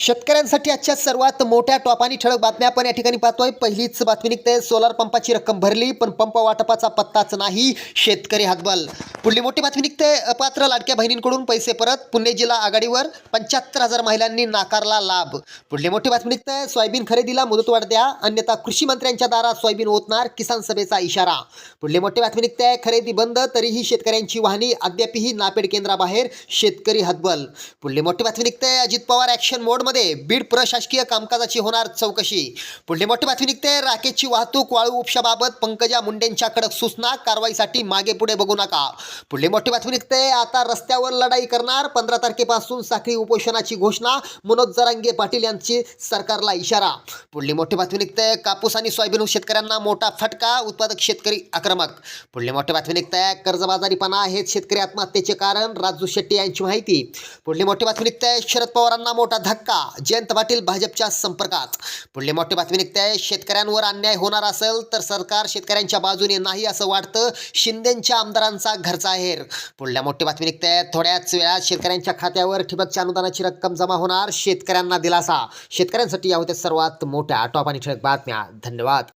शेतकऱ्यांसाठी आजच्या सर्वात मोठ्या टॉप आणि ठळक बातम्या आपण या ठिकाणी पाहतोय. पहिलीच बातमी निघते. सोलार पंपाची रक्कम भरली पण पंप वाटपाचा पत्ताच नाही. शेतकरी हातबल. पुढली मोठी बातमी निघते. अपात्र लाडक्या बहिणींकडून पैसे परत. पुणे जिल्हा आघाडीवर पंच्याहत्तर हजार महिलांनी नाकारला लाभ. पुढली मोठी बातमी निघते. सोयाबीन खरेदीला मुदतवाढ द्या. अन्यथा कृषी मंत्र्यांच्या दारात सोयाबीन ओतणार किसान सभेचा इशारा. पुढली मोठी बातमी निघते. खरेदी बंद तरीही शेतकऱ्यांची वाहनी अद्यापही नापेड केंद्राबाहेर. शेतकरी हतबल. पुढली मोठी बातमी निघते. अजित पवार ॲक्शन मोडमध्ये बीड प्रशासकीय कामकाजाची होणार चौकशी. पुढली मोठी बातमी निघते. राकेशची वाहतूक वाळू उपशाबाबत पंकजा मुंडेंच्या कडक सूचना कारवाईसाठी मागे पुढे बघू नका. पुढली मोठी बातमी निघते. आता रस्त्यावर लढाई करणार. पंधरा तारखेपासून साखळी उपोषणाची घोषणा. मनोज जरांगे पाटील यांची सरकारला इशारा. पुढली मोठी बातमी निघते. कापूस आणि सोयाबीन शेतकऱ्यांना मोठा फटका. उत्पादक शेतकरी आक्रमक. पुढली मोठी बातमी निघते. कर्जबाजारीपणा हेच शेतकरी आत्महत्येचे कारण. राजू शेट्टी यांची माहिती. पुढली मोठी बातमी निघते. शरद पवारांना मोठा धक्का. जयंत पाटील भाजपच्या संपर्कात. पुढली मोठी बातमी निघते. शेतकऱ्यांवर अन्याय होणार असेल तर सरकार शेतकऱ्यांच्या बाजूने नाही असं वाटतं. शिंदेच्या आमदारांचा घरचा आहेर. पुढल्या मोठी बातमी निघते. थोड्याच वेळात शेतकऱ्यांच्या खात्यावर ठिबकच्या अनुदानाची रक्कम जमा होणार. शेतकऱ्यांना दिलासा. शेतकऱ्यांसाठी या होत्या सर्वात मोठ्या टॉप आणि ठळक बातम्या. धन्यवाद.